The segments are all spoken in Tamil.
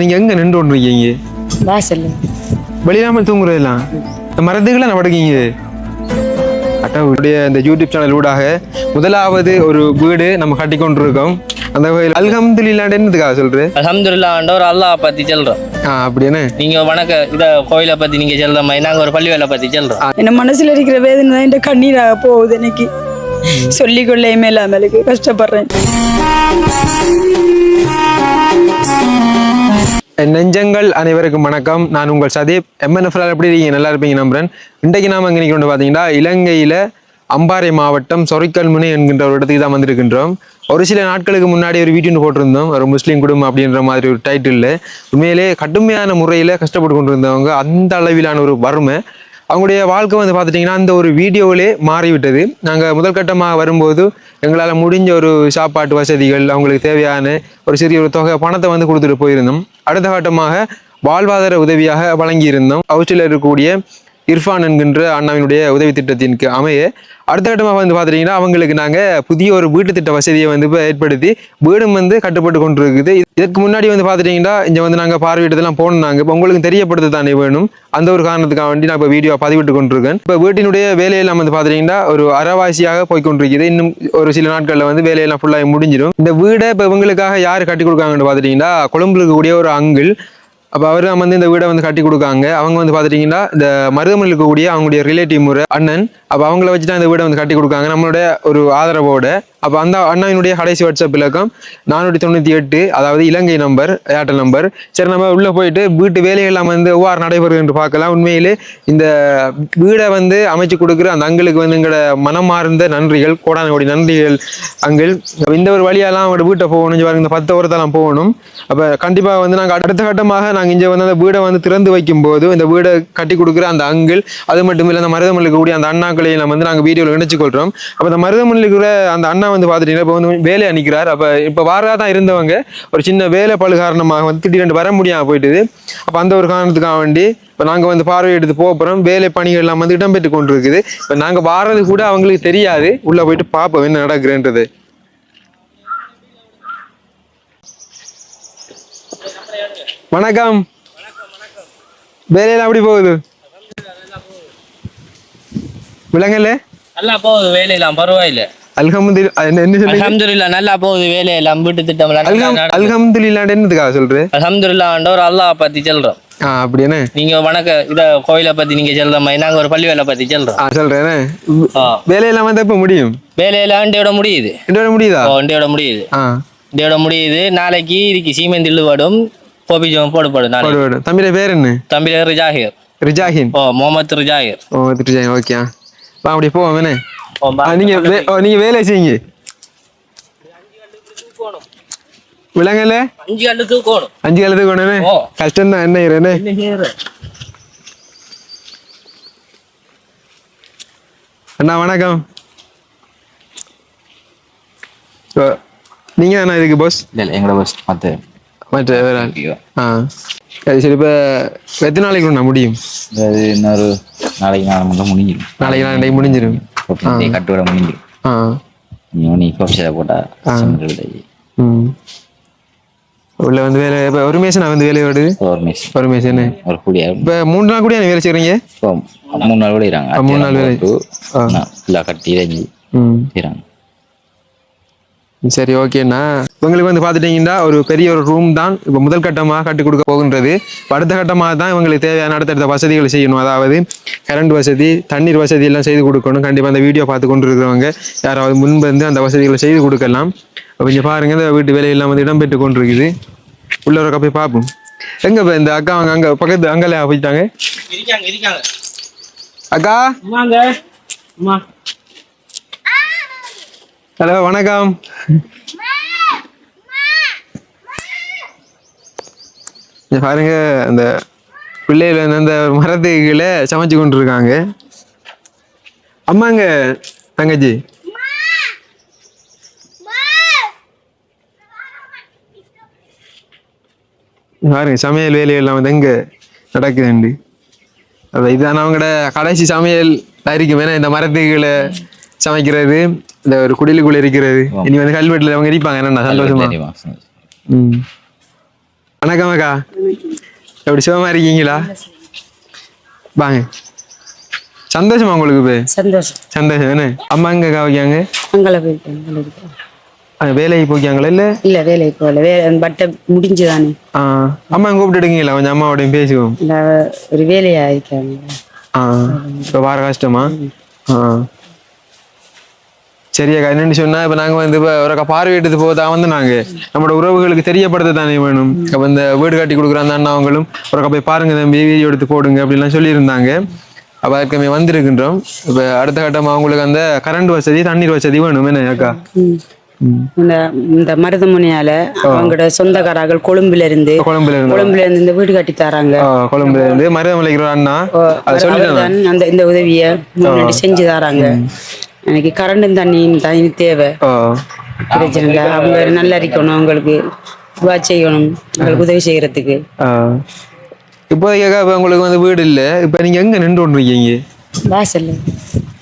நீங்க எங்க நின்று கொண்டு இருக்கீங்க வாசல்ல வெளியிலாமல் தூங்குறதெல்லாம்? இந்த மரத்துக்குள்ள நான் படுக்கீங்க அட்டாவுடைய இந்த யூடியூப் சேனல் ஊடாக முதலாவது ஒரு வீடு நம்ம கட்டி கொண்டிருக்கோம். அந்த வகையில் அல்ஹம்துலில்லான்னு என்னதுக்காக சொல்றது அல்ஹம்துலில்லா ஆண்டவர் அல்லாஹ் பத்தி சொல்றோம். ஆ அப்படின்னு நீங்க வணக்க இத கோயிலை பத்தி நீங்க சொல்ற மாதிரி நாங்க ஒரு பள்ளி வேலை பத்தி சொல்றோம். என் மனசுல இருக்கிற வேதனை தான் என் கண்ணீராக போகுது எனக்கு. சொல்லிக்கொள்ளையுமே இல்லாமலுக்கு கஷ்டப்படுறேன். நெஞ்சங்கள் அனைவருக்கும் வணக்கம். நான் உங்கள் சதீப். எம்என்எஃப் எப்படி இருக்கீங்க? நல்லா இருப்பீங்க நம்புறேன். இன்றைக்கு நாம அங்கே கொண்டு பார்த்தீங்கன்னா இலங்கையில அம்பாறை மாவட்டம் சொரைக்கல்முனை என்கின்ற ஒரு இடத்துக்கு தான் வந்திருக்கின்றோம். ஒரு சில நாட்களுக்கு முன்னாடி ஒரு வீடியோ போட்டிருந்தோம். ஒரு முஸ்லீம் குடும்பம் அப்படின்ற மாதிரி ஒரு டைட்டில் உண்மையிலே கடுமையான முறையில் கஷ்டப்பட்டு கொண்டிருந்தவங்க அந்த அளவிலான ஒரு வறுமை. அவங்களுடைய வாழ்க்கை வந்து பார்த்துட்டிங்கன்னா அந்த ஒரு வீடியோவிலே மாறிவிட்டது. நாங்கள் முதல் கட்டமாக வரும்போது எங்களால் முடிஞ்ச ஒரு சாப்பாட்டு வசதிகள் அவங்களுக்கு தேவையான ஒரு சிறிய ஒரு தொகை பணத்தை வந்து கொடுத்துட்டு போயிருந்தோம். அடுத்த கட்டமாக வாழ்வாதார உதவியாக வழங்கியிருந்தோம். அவற்றில் இருக்கக்கூடிய இர்ஃபான் என்கின்ற அண்ணாவினுடைய உதவி திட்டத்திற்கு அமைய அடுத்த கட்டமாக வந்து பார்த்துட்டிங்கன்னா அவங்களுக்கு நாங்கள் புதிய ஒரு வீட்டு திட்ட வசதியை வந்து இப்போ ஏற்படுத்தி வீடும் வந்து கட்டுப்பட்டு கொண்டிருக்குது. இதற்கு முன்னாடி வந்து பார்த்துட்டிங்கன்னா இங்கே வந்து நாங்கள் பார்வையிட்டதெல்லாம் போனாங்க இப்போ உங்களுக்கு தெரியப்படுத்த தானே வேணும். அந்த ஒரு காரணத்துக்காக வேண்டி நான் இப்போ வீடியோ பதிவிட்டு கொண்டிருக்கேன். இப்போ வீட்டினுடைய வேலையெல்லாம் வந்து பார்த்துட்டிங்கன்னா ஒரு அறவாசியாக போய்கொண்டிருக்குது இன்னும் ஒரு சில நாட்களில் வந்து வேலையெல்லாம் ஃபுல்லாக முடிஞ்சிடும். இந்த வீடை இப்போ இவங்களுக்காக யார் கட்டி கொடுக்காங்கன்னு பார்த்துட்டிங்கன்னா கொழும்பு இருக்கக்கூடிய ஒரு அங்கிள் அப்போ அவர் தான் வந்து இந்த வீடை வந்து கட்டி கொடுக்காங்க. அவங்க வந்து பார்த்துட்டிங்கன்னா இந்த மருதமலை இருக்கக்கூடிய அவங்களுடைய ரிலேட்டிவ் முறை அண்ணன் அப்போ அவங்கள வச்சு தான் இந்த வீடை வந்து கட்டி கொடுக்காங்க. நம்மளுடைய ஒரு ஆதரவோட அப்போ அந்த அண்ணாவினுடைய கடைசி வாட்ஸ்அப் இலக்கம் நானூற்றி தொண்ணூற்றி எட்டு அதாவது இலங்கை நம்பர் ஏர்டெல் நம்பர் சரி நம்ம உள்ளே போயிட்டு வீட்டு வேலைகள்லாம் வந்து எவ்வாறு நடைபெறுது என்று பார்க்கலாம். உண்மையிலே இந்த வீடை வந்து அமைச்சு கொடுக்குற அந்த அங்களுக்கு வந்து எங்களோட மனமார்ந்த நன்றிகள் கோடான நன்றிகள். அங்கிள் இந்த ஒரு வழியெல்லாம் அவங்களோட வீட்டை போகணும். பாருங்க, இந்த பத்து ஓரத்தெல்லாம் போகணும். அப்போ கண்டிப்பாக வந்து நாங்கள் அடுத்த கட்டமாக நாங்கள் இங்கே வந்து அந்த வீடை வந்து திறந்து வைக்கும்போது இந்த வீடை கட்டி கொடுக்குற அந்த அங்கிள் அது மட்டும் இல்லை அந்த மருதமல்லிக்கு கூடிய அந்த அண்ணாக்களையும் நம்ம வந்து நாங்கள் வீடியோவில் இணைச்சு கொள்கிறோம் அப்போ அந்த மருதமல்லிக்கு கூட அந்த அண்ணா வந்து பார்த்துட்டீங்கன்னா இப்போ வந்து வேலையை நிற்கிறார் அப்போ இப்போ வாரதாக தான் இருந்தவங்க ஒரு சின்ன வேலை பழு காரணமாக வந்து திடீரென்று வர முடியாமல் போயிட்டுது. அப்போ அந்த ஒரு காரணத்துக்காக வேண்டி இப்போ நாங்கள் வந்து பார்வையிட்டு போக போகிறோம் வேலை பணிகள் எல்லாம் வந்து இடம்பெற்று கொண்டு இருக்குது இப்போ நாங்கள் வாரது கூட அவங்களுக்கு தெரியாது. உள்ளே போயிட்டு பார்ப்போம் என்ன நடக்குதுன்றது. வணக்கம். வேலையெல்லாம் எப்படி போகுது? விலங்கல்ல? நல்லா போகுது வேலையெல்லாம் பரவாயில்லை. அல்ஹம்துலில்லா நல்லா போகுது வேலையெல்லாம் வீட்டு திட்டம் எல்லாம் நல்லா அல்ஹம் நடக்குது. அல்ஹம்துலில்லாஹ் என்னதுக்காக சொல்ற? அல்ஹம்துலில்லா ஆண்டவர் அல்லாஹ் பத்தி சொல்றோம். அப்படியானே? நீங்க வணக்க இத கோயிலை பத்தி நீங்க சொல்ற மாதிரி நாங்க ஒரு பள்ளி வேலை பத்தி சொல்றோம். சொல்றேனே. வேலையெல்லாம் வந்தா முடியும்? வேலையெல்லாம் இண்டையோட முடியுது. என்னோட முடியுதா? இண்டையோட முடியுது. இண்டையோட முடியுது. நாளைக்கு இதுக்கு சீமெண்ட் இழுவடும் கோபிஜம் போடப்படும் போடு நாளைக்கு. போடு தம்பியோட பேர் என்ன தம்பி பேர் ரிஜாஹிர் ரிஜாஹின் ஓ முகமது ரிஜாஹிர் ஓ ரிஜாஹின் ஓகே அப்படி போவோம் வேணே நீங்க நீங்க வேலை செய்யுங்க விலங்கல்ல அஞ்சு கண்டு தூக்கணும் அஞ்சு காலத்துக்கு கொண்டு ஓ. கஷ்டம் தான் என்ன இரேனே அண்ணா வணக்கம் நீங்க தானே இதுக்கு பாஸ் இல்ல எங்களோட பஸ் மற்ற மற்ற வேற. ஆ சரி சரி இப்போ எத்தனை நாளைக்கு நான் முடியும் அதாவது இன்னொரு நாளைக்கு நாளை மட்டும் முடிஞ்சிடும் நாளைக்கு நான் முடிஞ்சிடும் கோப்பி கட்டு விட முடிஞ்சிடும் ஆ. நீ நீ கோப்பி சேலை போட்டா உள்ள வந்து வேலை இப்போ ஒரு மேசனா வந்து வேலையை விடுது ஒரு மிஸ் ஒரு மேசனு ஒரு கூடியா. இப்போ மூணு நாள் கூட வேலை செய்கிறீங்க மூணு நாள் விடுறாங்க மூணு நாள் வேலை. ஃபுல்லாக கட்டி இறங்கி ம். செய்கிறாங்க சரி ஓகேண்ணா. இவங்களுக்கு வந்து பார்த்துட்டிங்கன்னா ஒரு பெரிய ஒரு ரூம் தான் இப்போ முதல் கட்டமாக கட்டி கொடுக்க போகின்றது. அடுத்த கட்டமாக தான் இவங்களுக்கு தேவையான அடுத்தடுத்த வசதிகள் செய்யணும். அதாவது கரண்ட் வசதி தண்ணீர் வசதி எல்லாம் செய்து கொடுக்கணும். கண்டிப்பாக அந்த வீடியோ பார்த்து கொண்டு இருக்கிறவங்க யாராவது முன்பு வந்து அந்த வசதிகளை செய்து கொடுக்கலாம். அப்ப இங்க பாருங்க இந்த வீட்டு வேலையெல்லாம் வந்து இடம்பெற்று கொண்டிருக்குது. உள்ள ஒரு போய் பார்ப்போம். எங்க இப்ப இந்த அக்கா அவங்க அங்க பக்கத்து அங்கல போயிட்டாங்க. அக்கா? ஹலோ வணக்கம். பாருங்க அந்த பிள்ளைகள் வந்து அந்த மரத்துக்கு கீழே சமைச்சு கொண்டு இருக்காங்க அம்மாங்க தங்கச்சி. பாருங்க சமையல் வேலையெல்லாம் வந்து எங்க நடக்குதுண்டு. அது இதான அவங்களோட கடைசி சமையல் இருக்கும் ஏன்னா இந்த மரத்துக்குள்ள சமைக்கிறது. இந்த ஒரு குடிலுக்குள்ள இருக்கிறது. இனி வந்து கல்வெட்டுல அவங்க இருப்பாங்க என்னண்ணா சந்தோஷமா? ம். வணக்கம் அக்கா. எப்படி சுகமா இருக்கீங்களா? வாங்க. சந்தோஷமா உங்களுக்கு இப்போ? சந்தோஷம். சந்தோஷம் என்ன? அம்மா எங்க அக்கா வைக்காங்க அங்கே போயிருக்கேன் அங்க வேலைக்கு போய்க்காங்களா இல்லை? இல்லை வேலைக்கு போகல. வே பட்டை முடிஞ்சுதானே. ஆ அம்மா கூப்பிட்டுடுங்களா கொஞ்சம் அம்மாவோடையும் பேசுவோம். ஒரு வேலையாக இருக்காங்க. ஆ இப்போ வார கஷ்டமா? ஆ. சரியாக்கா என்னன்னு சொன்னா இப்போ நாங்கள் வந்து இப்போ ஒரு பார்வையிட்டு போதா வந்து நாங்கள் நம்மளோட உறவுகளுக்கு தெரியப்படுத்த தானே வேணும். அப்போ இந்த வீடு கட்டி கொடுக்குற அந்த அண்ணா அவங்களும் ஒரு போய் பாருங்க தம்பி வீடியோ எடுத்து போடுங்க அப்படிலாம் சொல்லியிருந்தாங்க. அப்போ அதுக்குமே வந்திருக்கின்றோம். இப்போ அடுத்த கட்டம் அவங்களுக்கு அந்த கரண்ட் வசதி தண்ணீர் வசதி வேணும் என்ன அக்கா. இந்த இந்த மருதமுனையால அவங்களோட சொந்தக்காரர்கள் கொழும்புல இருந்து கொழும்புல இருந்து கொழும்புல இருந்து இந்த வீடு கட்டி தராங்க. கொழும்புல இருந்து மருதமலைக்கு அண்ணா அந்த இந்த உதவியை செஞ்சு தராங்க. எனக்கு கரண்டும் தண்ணியும் தண்ணி தேவை. பிரச்சனை இல்லை அவங்க நல்லா இருக்கணும் அவங்களுக்கு துவா செய்யணும் அவங்களுக்கு உதவி செய்யறதுக்கு. ஆ. இப்போதைக்கு அக்கா, இப்ப உங்களுக்கு வந்து வீடு இல்லை. இப்போ நீங்கள் எங்கே நின்று கொண்டு இருக்கீங்க வாசல்ல.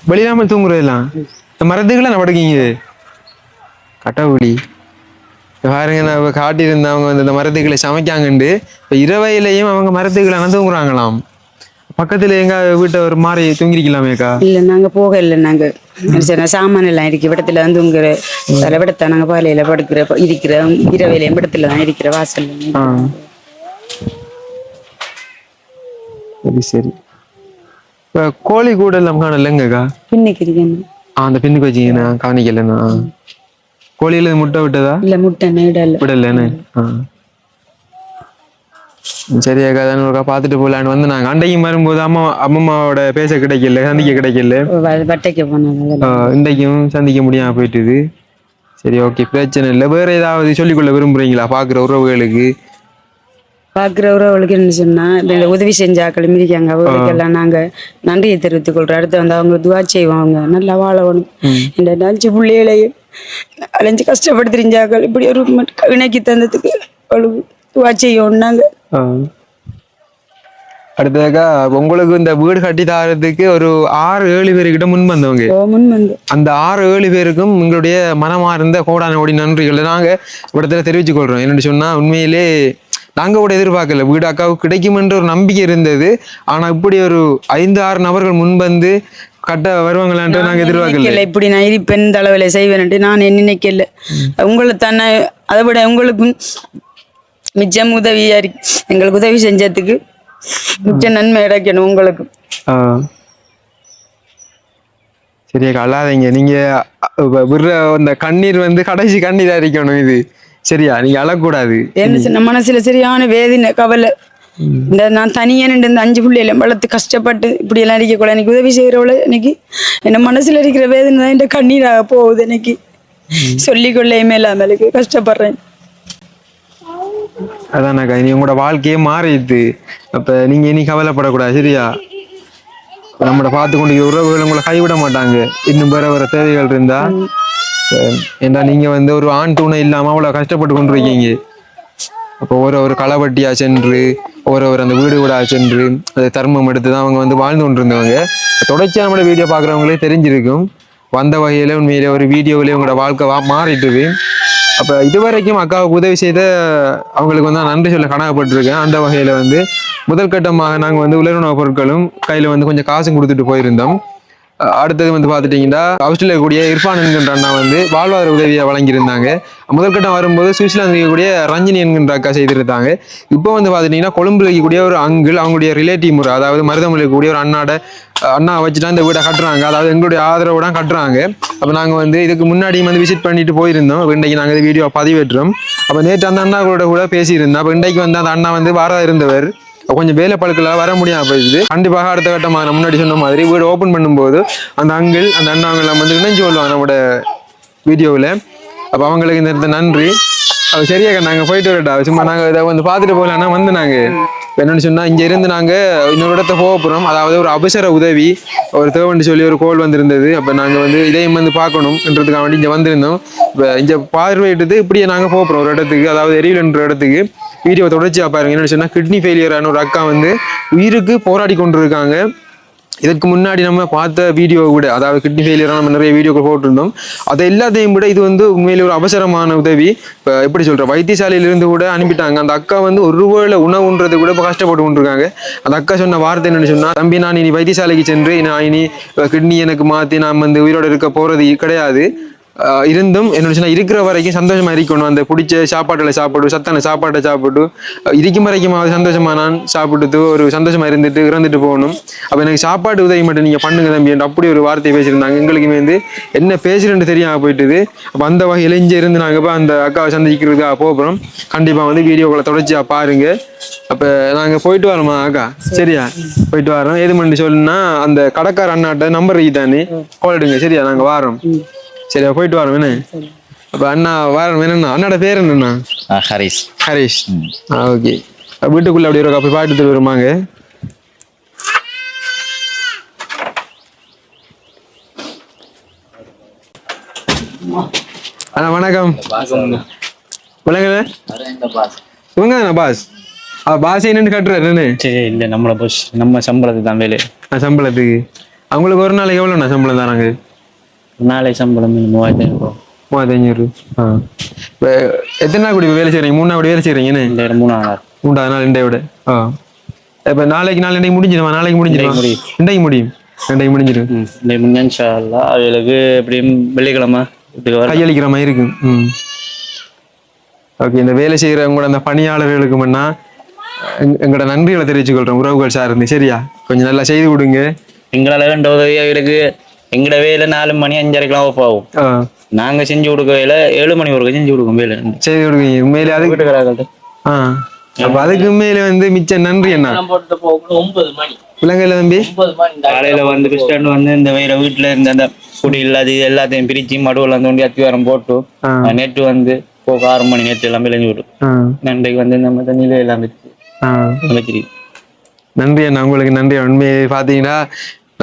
வெளியிலாமல் தூங்குறதெல்லாம் இந்த மரத்துக்குள்ள நான் படுக்கீங்க? கட்டவுளி. பாருங்க நான் அவங்க வந்து இந்த மரத்துக்களை சமைக்காங்கண்டு. இப்போ இரவையிலையும் அவங்க மரத்துக்களை தூங்குறாங்களாம்? பக்கத்துல எங்க வீட்டை ஒரு மாதிரி தூங்கிருக்கலாமேக்கா இல்ல நாங்க போக இல்லை நாங்க. சாமான் எல்லாம் இருக்கு விடத்துல வந்து உங்கிற சில விடத்தை நாங்க பாலையில படுக்கிற இருக்கிற இரவையில விடத்துல தான் இருக்கிற வாசல்ல. ஆ. சரி சரி. இப்போ கோழி கூட எல்லாம் காணலங்கக்கா பின்னுக்கு இருக்கேன். ஆ அந்த பின்னுக்கு வச்சிங்கன்னா காணிக்கலண்ணா. கோழியில முட்டை விட்டதா? இல்ல முட்டை நீடல் விடலன்னு? ஆ. சரியாக்கா தான் ஒருக்கா பார்த்துட்டு போகலான்னு வந்து நாங்கள் அண்டைக்கும் வரும்போது அம்மா அம்மம்மாவோட பேச கிடைக்கல சந்திக்க கிடைக்கல. வட்டைக்கு போனாங்க இன்றைக்கும் சந்திக்க முடியாம போயிட்டுது. சரி ஓகே பிரச்சனை இல்லை. வேற ஏதாவது சொல்லிக்கொள்ள விரும்புறீங்களா பார்க்குற உறவுகளுக்கு? பாக்குற உறவுகளுக்கு என்ன சொன்னா இந்த உதவி செஞ்ச ஆக்கள் மிதிக்காங்க அவங்களுக்கெல்லாம் நாங்க நன்றியை தெரிவித்துக் கொள்றோம். அடுத்து வந்து அவங்க துவா செய்வோம் அவங்க நல்லா வாழணும். இந்த அஞ்சு பிள்ளைகளையும் அலைஞ்சு கஷ்டப்பட்டு தெரிஞ்சாக்கள் இப்படி ஒரு இணைக்கி தந்ததுக்கு அவளுக்கு துவா செய்வோம் நாங்க ஆ. அடுத்ததாக்கா உங்களுக்கு இந்த வீடு கட்டி தாரதுக்கு ஒரு ஆறு ஏழு பேர்கிட்ட முன் வந்தவங்க அந்த ஆறு ஏழு பேருக்கும் எங்களுடைய மனமார்ந்த கோடான கோடி நன்றிகளை. நாங்க இடத்துல தெரிவித்துக் கொள்றோம். என்னன்னு சொன்னா உண்மையிலே நாங்க கூட எதிர்பார்க்கல. வீடு அக்காவுக்கு கிடைக்குமென்ற ஒரு நம்பிக்கை இருந்தது. ஆனா இப்படி ஒரு ஐந்து ஆறு நபர்கள் முன் வந்து கட்ட வருவாங்களான்ட்டு நாங்க எதிர்பார்க்கல. இப்படி நான் இருப்பேன் இந்த அளவில் செய்வேன்ட்டு நான் நினைக்கல. உங்களை தானே அதை விட உங்களுக்கும் மிச்சம் உதவியா இருக்கு. எங்களுக்கு உதவி செஞ்சதுக்கு மிச்ச நன்மை கிடைக்கணும் உங்களுக்கு. ஆ. சரியா அழாதீங்க. நீங்க விடுற அந்த கண்ணீர் வந்து கடைசி கண்ணீரா இருக்கணும் இது. சரியா? நீங்க அழக்கூடாது. என்ன மனசுல சரியான வேதனை கவலை. இந்த நான் தனியா நின்று இந்த அஞ்சு பிள்ளைகளை வளர்த்து கஷ்டப்பட்டு இப்படி எல்லாம் இருக்கக்கூடாது. எனக்கு உதவி செய்யறவள இன்னைக்கு என் மனசுல இருக்கிற வேதனை தான் என் கண்ணீராக போகுது இன்னைக்கு சொல்லிக்கொள்ளையுமே இல்லாம எனக்கு கஷ்டப்படுறேன். அதானக்கா இனி உங்களோட வாழ்க்கையே மாறிடுது. அப்ப நீங்க இனி கவலைப்படக்கூடாது சரியா? நம்மளை பார்த்து கொண்டு உறவுகள் உங்களை கைவிட மாட்டாங்க. இன்னும் வேற வேற தேவைகள் இருந்தா ஏன்னா ஏண்டா நீங்க வந்து ஒரு ஆண் துணை இல்லாம அவ்வளவு கஷ்டப்பட்டு கொண்டு இருக்கீங்க அப்போ ஒரு ஒரு களவட்டியா சென்று ஒரு ஒரு அந்த வீடு வீடா சென்று அது தர்மம் எடுத்து தான் அவங்க வந்து வாழ்ந்து கொண்டு இருந்தவங்க தொடர்ச்சியாக நம்மளோட வீடியோ பார்க்குறவங்களே தெரிஞ்சிருக்கும். வந்த வகையில் உண்மையிலே ஒரு வீடியோவிலே உங்களோட வாழ்க்கை வா மாறிட்டுது. அப்போ இதுவரைக்கும் அக்காவுக்கு உதவி செய்த அவங்களுக்கு வந்து நன்றி சொல்ல கணக்கப்பட்டிருக்கேன் அந்த வகையில் வந்து முதல் கட்டமாக நாங்கள் வந்து உலர்ணவு பொருட்களும் கையில் வந்து கொஞ்சம் காசும் கொடுத்துட்டு போயிருந்தோம். அடுத்தது வந்து பார்த்துட்டிங்கன்னா ஆஸ்திரேலியா கூடிய இர்ஃபான் என்கின்ற அண்ணா வந்து வாழ்வாதார உதவியை வழங்கியிருந்தாங்க. முதல் கட்டம் வரும்போது சுவிட்சர்லாந்து இருக்கக்கூடிய ரஞ்சினி என்கின்ற அக்கா செய்திருந்தாங்க. இப்போ வந்து பார்த்துட்டிங்கன்னா கொழும்புல இருக்கக்கூடிய ஒரு அங்கிள் அவங்களுடைய ரிலேட்டிவ் முறை அதாவது மருதமலை இருக்கக்கூடிய ஒரு அண்ணாட அண்ணா வச்சுட்டா இந்த வீடை கட்டுறாங்க. அதாவது எங்களுடைய ஆதரவோட கட்டுறாங்க. அப்போ நாங்கள் வந்து இதுக்கு முன்னாடியும் வந்து விசிட் பண்ணிட்டு போயிருந்தோம். அப்ப இன்றைக்கு நாங்கள் இந்த வீடியோ பதிவேற்றோம். அப்போ நேற்று அந்த அண்ணா கூட கூட பேசியிருந்தோம். அப்போ இன்றைக்கு வந்து அந்த அண்ணா வந்து வாரா இருந்தவர். கொஞ்சம் வேலை பழுக்கல வர முடியாம போயிடுது. கண்டிப்பாக அடுத்த கட்டமாக நான் முன்னாடி சொன்ன மாதிரி வீடு ஓப்பன் பண்ணும்போது அந்த அங்கிள் அந்த அண்ணாங்கெல்லாம் வந்து இணைஞ்சு கொள்வாங்க நம்மளோட வீடியோவில் அப்போ அவங்களுக்கு இந்த நன்றி. அது சரியாக நாங்கள் போயிட்டு வரட்டா சும்மா நாங்கள் இதை வந்து பார்த்துட்டு போகலான்னா வந்து நாங்கள் என்னென்னு சொன்னால் இங்கே இருந்து நாங்கள் இன்னொரு இடத்த போக போகிறோம் அதாவது ஒரு அவசர உதவி ஒரு தேவண்டி சொல்லி ஒரு கோல் வந்திருந்தது. அப்போ நாங்கள் வந்து இதையும் வந்து பார்க்கணும்ன்றதுக்காக வேண்டி இங்கே வந்திருந்தோம். இப்போ இங்கே பார்வையிட்டது இப்படியே நாங்கள் போக போகிறோம் ஒரு இடத்துக்கு அதாவது எரிவில்ன்ற இடத்துக்கு. வீடியோ தொடர்ச்சியாக பாருங்கள் என்ன சொன்னால் கிட்னி ஃபெயிலியரான ஒரு அக்கா வந்து உயிருக்கு போராடி கொண்டு இருக்காங்க இதற்கு முன்னாடி நம்ம பார்த்த வீடியோ விட அதாவது கிட்னி ஃபெயிலியராக நம்ம நிறைய வீடியோக்கள் போட்டிருந்தோம். அதை எல்லாத்தையும் விட இது வந்து உண்மையிலே ஒரு அவசரமான உதவி. இப்போ எப்படி சொல்கிற வைத்தியசாலையிலிருந்து கூட அனுப்பிட்டாங்க. அந்த அக்கா வந்து ஒருவேளை உணவுன்றது கூட இப்போ கஷ்டப்பட்டு கொண்டிருக்காங்க. அந்த அக்கா சொன்ன வார்த்தை என்னென்னு சொன்னால் தம்பி நான் இனி வைத்தியசாலைக்கு சென்று நான் இனி கிட்னி எனக்கு மாற்றி நான் வந்து உயிரோடு இருக்க போகிறது கிடையாது. இருந்தும் என்ன சொன்னா இருக்கிற வரைக்கும் சந்தோஷமா இருக்கணும். அந்த பிடிச்ச சாப்பாட்டுல சாப்பிடு சத்தான சாப்பாட்டை சாப்பிட்டு இருக்கும் வரைக்கும் அது சந்தோஷமா நான் சாப்பிட்டு ஒரு சந்தோஷமா இருந்துட்டு இறந்துட்டு போகணும். அப்ப எனக்கு சாப்பாட்டு உதவி மட்டும் நீங்க பண்ணுங்க தம்பி என்று அப்படி ஒரு வார்த்தையை பேசியிருந்தாங்க. எங்களுக்குமே வந்து என்ன பேசுறேன்னு தெரியாம போயிட்டுது. அப்ப அந்த வகையில் இங்கே இருந்து நாங்கள் இப்போ அந்த அக்காவை சந்திக்கிறதுக்காக போகிறோம் கண்டிப்பா வந்து வீடியோக்களை தொடர்ச்சியா பாருங்க. அப்ப நாங்க போயிட்டு வரோமா அக்கா? சரியா? போயிட்டு வரோம். எது பண்ணி சொல்லுன்னா அந்த கடைக்கார அண்ணாட்ட நம்பர் இதுதானே கால் எடுங்க. சரியா? நாங்க வரோம். சரி போயிட்டு வரோம் என்ன அப்ப அண்ணா வாரம் என்னண்ணா அண்ணாட பேர் என்னண்ணா? ஆ, ஹரிஸ் ஹரிஷ். ஆ ஓகே. வீட்டுக்குள்ள அப்படி ஒரு போய் பாட்டு வருமாங்க? அண்ணா வணக்கம். விளங்குது? இவங்க தானே பாஸ்? பாஸ் என்னன்னு கட்டுறாரு இல்லை நம்மளை பஸ் நம்ம சம்பளத்துக்கு தான் வேலை. சம்பளத்துக்கு. அவங்களுக்கு ஒரு நாளைக்கு எவ்வளோண்ணா சம்பளம் தராங்க? நாளை சம்பளம் மூவாயிரத்தி ஐநூறு மூவாயிரத்தி ஆ இப்போ எத்தனை நாள் கூடி வேலை செய்கிறீங்க மூணு நாள் கூடி வேலை செய்கிறீங்க இந்த மூணு நாள் மூன்றாவது நாள் இண்டை விட ஆ இப்போ நாளைக்கு நாள் இன்றைக்கு முடிஞ்சிடுமா நாளைக்கு முடிஞ்சிடுமா முடியும். இன்றைக்கு முடியும் இன்றைக்கு முடிஞ்சிடும் ம் இந்த முன்னாள் அவளுக்கு எப்படியும் வெள்ளிக்கிழமை வர கையளிக்கிற மாதிரி இருக்கு ம் ஓகே இந்த வேலை செய்கிறவங்களோட அந்த பணியாளர்களுக்கு முன்னா எங்க- எங்களோட நன்றிகளை தெரிவிச்சுக்கொள்கிறோம் உறவுகள் சார்ந்து சரியா கொஞ்சம் நல்லா செய்து கொடுங்க எங்களால் வேண்ட உதவி அவளுக்கு எங்கட வேலை நாலு மணி அஞ்சரைக்கெல்லாம் ஆஃப் ஆகும். ஆ. நாங்கள் செஞ்சு கொடுக்க வேலை ஏழு மணி வரைக்கும் செஞ்சு கொடுக்கும் வேலை. செய்து கொடுங்க உண்மையிலே வீட்டுக்காரர்கள்ட்ட. ஆ. அப்போ அதுக்கு உண்மையிலே வந்து மிச்ச நன்றி என்ன? போட்டு போகணும் ஒன்பது மணி. பிள்ளைங்கள தம்பி? காலையில் வந்து பஸ் ஸ்டாண்ட் வந்து இந்த வேற வீட்டில் இருந்த அந்த குடி இல்லாது எல்லாத்தையும் பிரித்து மடுவில் தோண்டி அத்திவாரம் போட்டு. நேற்று வந்து போக ஆறு மணி நேற்று எல்லாம் விளைஞ்சு விடும். நன்றைக்கு வந்து நம்ம தண்ணியில எல்லாம் வச்சு நன்றி அண்ணா உங்களுக்கு நன்றி. உண்மையை பார்த்தீங்கன்னா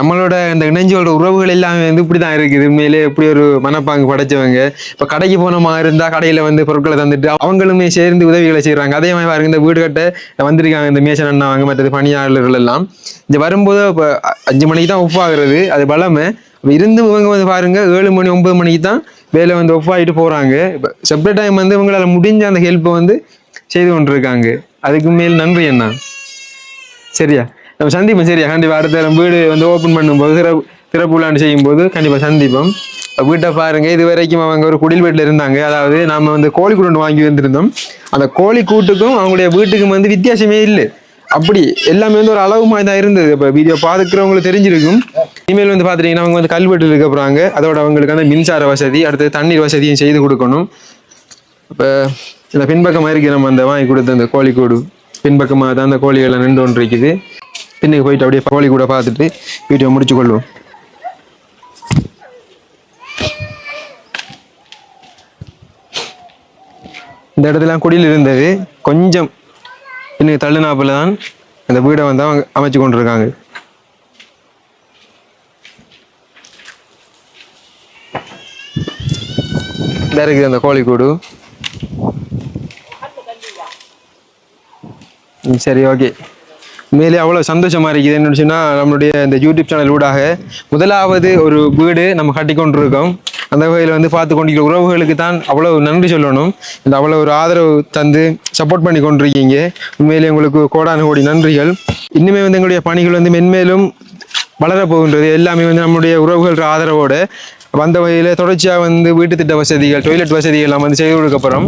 நம்மளோட இந்த இணைஞ்சோட உறவுகள் எல்லாமே வந்து இப்படி தான் இருக்குது. உண்மையிலே இப்படி ஒரு மனப்பாங்கு படைச்சவங்க. இப்போ கடைக்கு போனோமா இருந்தால் கடையில் வந்து பொருட்களை தந்துட்டு அவங்களுமே சேர்ந்து உதவிகளை செய்கிறாங்க அதே மாதிரி பாருங்க இந்த வீடு கட்ட வந்திருக்காங்க இந்த மேசன் அண்ணா அவங்க மற்றது பணியாளர்கள் எல்லாம். இங்கே வரும்போது இப்போ அஞ்சு மணிக்கு தான் ஒஃப் ஆகுறது அது பலமை. இருந்து இவங்க வந்து பாருங்க ஏழு மணி ஒன்பது மணிக்கு தான் வேலை வந்து ஒப்பாகிட்டு ஆகிட்டு போகிறாங்க இப்போ செப்பரேட் டைம் வந்து இவங்களால் முடிஞ்ச அந்த ஹெல்ப்பை வந்து செய்து கொண்டிருக்காங்க. அதுக்கு மேல் நன்றி அண்ணா. சரியா? நம்ம சந்திப்போம் சரியா? கண்டிப்பா அடுத்த நம்ம வீடு வந்து ஓப்பன் பண்ணும்போது திறப்பு திறப்பு விழாண்டு செய்யும்போது கண்டிப்பாக சந்திப்போம் வீட்டை பாருங்க இது வரைக்கும் அவங்க ஒரு குடில் வீட்டில் இருந்தாங்க. அதாவது நாம வந்து கோழி கூட்டு ஒன்று வாங்கி வந்திருந்தோம். அந்த கோழி கூட்டுக்கும் அவங்களுடைய வீட்டுக்கும் வந்து வித்தியாசமே இல்லை. அப்படி எல்லாமே வந்து ஒரு அளவு மாதிரி தான் இருந்தது. இப்போ வீடியோ பார்த்துக்கிறவங்களுக்கு தெரிஞ்சிருக்கும். இனிமேல் வந்து பார்த்துட்டீங்கன்னா அவங்க வந்து கல்வெட்டில் இருக்க போகிறாங்க அதோட அவங்களுக்கு வந்து மின்சார வசதி அடுத்து தண்ணீர் வசதியும் செய்து கொடுக்கணும். இப்போ இந்த பின்பக்கமாக இருக்குது நம்ம அந்த வாங்கி கொடுத்த அந்த கோழி கூடு பின்பக்கமாக தான் அந்த கோழிகள்லாம் நின்று ஒன்று இருக்குது பின்னுக்கு போயிட்டு அப்படியே பகவலி கூட பார்த்துட்டு வீடியோ முடிச்சு கொள்வோம். இந்த இடத்துல குடியில் இருந்தது. கொஞ்சம் பின்னுக்கு தள்ளுனாப்பில் தான் அந்த வீடை வந்து அவங்க அமைச்சு கொண்டிருக்காங்க. இந்த இருக்குது அந்த கோழிக்கூடு. ம், சரி ஓகே. உண்மையிலே அவ்வளோ சந்தோஷமாக இருக்குது. என்னன்னு சொன்னால் நம்மளுடைய இந்த யூடியூப் சேனல் ஊடாக முதலாவது ஒரு வீடு நம்ம கட்டி கொண்டிருக்கோம். அந்த வகையில் வந்து பார்த்து கொண்டிருக்கிற உறவுகளுக்கு தான் அவ்வளோ நன்றி சொல்லணும். இந்த அவ்வளோ ஒரு ஆதரவு தந்து சப்போர்ட் பண்ணி கொண்டிருக்கீங்க. உண்மையிலே உங்களுக்கு கோடான கோடி நன்றிகள். இன்னுமே வந்து எங்களுடைய பணிகள் வந்து மென்மேலும் வளரப்போகின்றது எல்லாமே வந்து நம்முடைய உறவுகள் ஆதரவோடு வந்த வகையில் தொடர்ச்சியாக வந்து வீட்டு திட்ட வசதிகள் டொய்லெட் வசதிகள் எல்லாம் வந்து செய்து கொடுக்கப்புறம்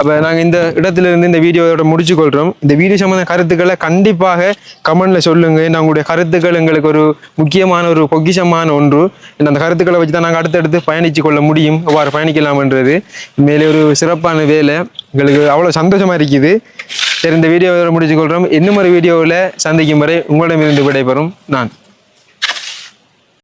அப்போ நாங்கள் இந்த இடத்துல இருந்து இந்த வீடியோவோட முடிச்சு கொள்கிறோம் இந்த வீடியோ சம்மந்த கருத்துக்களை கண்டிப்பாக கமெண்டில் சொல்லுங்கள் ஏன்னா உங்களுடைய கருத்துக்கள் எங்களுக்கு ஒரு முக்கியமான ஒரு பொக்கிஷமான ஒன்று. அந்த கருத்துக்களை வச்சு தான் நாங்கள் அடுத்தடுத்து பயணித்து கொள்ள முடியும். அவ்வாறு பயணிக்கலாம்ன்றது. மேலே ஒரு சிறப்பான வேலை. எங்களுக்கு அவ்வளோ சந்தோஷமா இருக்குது. சரி இந்த வீடியோவை முடிச்சு கொள்கிறோம் இன்னும் ஒரு வீடியோவில் சந்திக்கும் வரை உங்களிடமிருந்து விடைபெறும். நான்